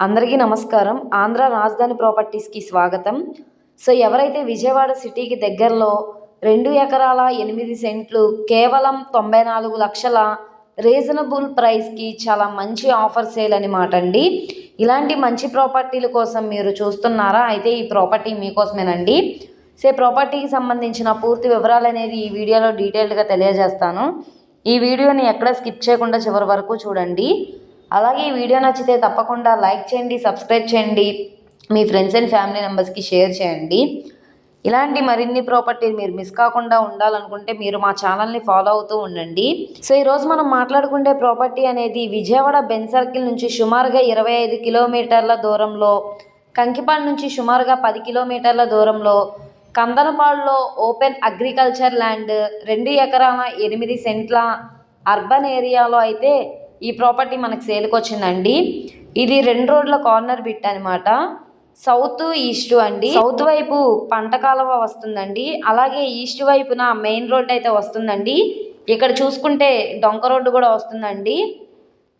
అందరికీ నమస్కారం. ఆంధ్ర రాజధాని ప్రాపర్టీస్కి స్వాగతం. సో ఎవరైతే విజయవాడ సిటీకి దగ్గరలో రెండు ఎకరాల ఎనిమిది సెంట్లు కేవలం తొంభై నాలుగు లక్షల రీజనబుల్ ప్రైస్కి చాలా మంచి ఆఫర్ సేల్ అనమాట అండి. ఇలాంటి మంచి ప్రాపర్టీల కోసం మీరు చూస్తున్నారా? అయితే ఈ ప్రాపర్టీ మీకోసమేనండి. సో ప్రాపర్టీకి సంబంధించిన పూర్తి వివరాలు అనేది ఈ వీడియోలో డీటెయిల్డ్గా తెలియజేస్తాను. ఈ వీడియోని ఎక్కడ స్కిప్ చేయకుండా చివరి వరకు చూడండి. అలాగే ఈ వీడియో నచ్చితే తప్పకుండా లైక్ చేయండి సబ్స్క్రైబ్ చేయండి మీ ఫ్రెండ్స్ అండ్ ఫ్యామిలీ మెంబర్స్కి షేర్ చేయండి. ఇలాంటి మరిన్ని ప్రాపర్టీలు మీరు మిస్ కాకుండా ఉండాలనుకుంటే మీరు మా ఛానల్ని ఫాలో అవుతూ ఉండండి. సో ఈరోజు మనం మాట్లాడుకునే ప్రాపర్టీ అనేది విజయవాడ బెన్ సర్కిల్ నుంచి సుమారుగా ఇరవై ఐదు కిలోమీటర్ల దూరంలో కంకిపాడు నుంచి సుమారుగా పది కిలోమీటర్ల దూరంలో కందనపాడులో ఓపెన్ అగ్రికల్చర్ ల్యాండ్ రెండు ఎకరాల ఎనిమిది సెంట్ల అర్బన్ ఏరియాలో అయితే ఈ ప్రాపర్టీ మనకు సేల్కి వచ్చిందండి. ఇది రెండు రోడ్ల కార్నర్ బిట్ అనమాట సౌత్ ఈస్ట్ అండి. సౌత్ వైపు పంట కాలువ వస్తుందండి. అలాగే ఈస్ట్ వైపున మెయిన్ రోడ్ అయితే వస్తుందండి. ఇక్కడ చూసుకుంటే డొంక రోడ్డు కూడా వస్తుందండి.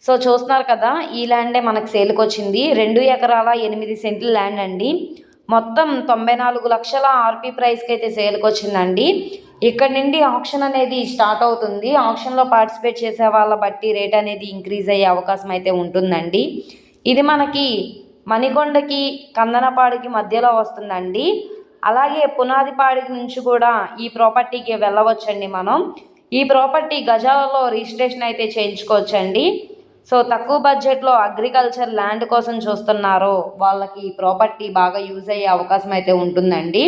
సో చూస్తున్నారు కదా ఈ ల్యాండే మనకు సేల్కి వచ్చింది. రెండు ఎకరాల ఎనిమిది సెంట్ల ల్యాండ్ అండి. మొత్తం తొంభై నాలుగు లక్షల ఆర్పీ ప్రైస్కి అయితే సేల్కి వచ్చిందండి. ఇక్కడ నుండి ఆప్షన్ అనేది స్టార్ట్ అవుతుంది. ఆప్షన్లో పార్టిసిపేట్ చేసే వాళ్ళ బట్టి రేట్ అనేది ఇంక్రీజ్ అయ్యే అవకాశం అయితే ఉంటుందండి. ఇది మనకి మణికొండకి కందనపాడికి మధ్యలో వస్తుందండి. అలాగే పునాదిపాడికి నుంచి కూడా ఈ ప్రాపర్టీకి వెళ్ళవచ్చండి మనం. ఈ ప్రాపర్టీ గజాలలో రిజిస్ట్రేషన్ అయితే చేయించుకోవచ్చండి. సో తక్కువ బడ్జెట్లో అగ్రికల్చర్ ల్యాండ్ కోసం చూస్తున్నారో. వాళ్ళకి ఈ ప్రాపర్టీ బాగా యూజ్ అయ్యే అవకాశం అయితే ఉంటుందండి.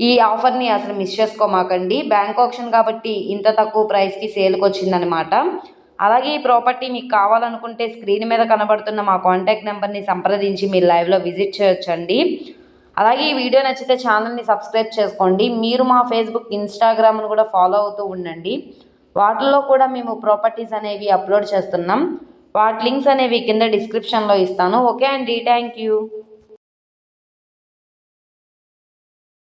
ఈ ఆఫర్ని అసలు మిస్ చేసుకోమాకండి. బ్యాంక్ ఆప్షన్ కాబట్టి ఇంత తక్కువ ప్రైస్కి సేల్కి వచ్చిందనమాట అలాగే ఈ ప్రాపర్టీ మీకు కావాలనుకుంటే స్క్రీన్ మీద కనబడుతున్న మా కాంటాక్ట్ నెంబర్ని సంప్రదించి మీరు లైవ్లో విజిట్ చేయొచ్చండి. అలాగే ఈ వీడియో నచ్చితే ఛానల్ని సబ్స్క్రైబ్ చేసుకోండి. మీరు మా ఫేస్బుక్ ఇన్స్టాగ్రామ్ను కూడా ఫాలో అవుతూ ఉండండి. వాటిల్లో కూడా మేము ప్రాపర్టీస్ అనేవి అప్లోడ్ చేస్తున్నాం. వాటి లింక్స్ అనేవి కింద డిస్క్రిప్షన్లో ఇస్తాను. ఓకే అండి. Thank you.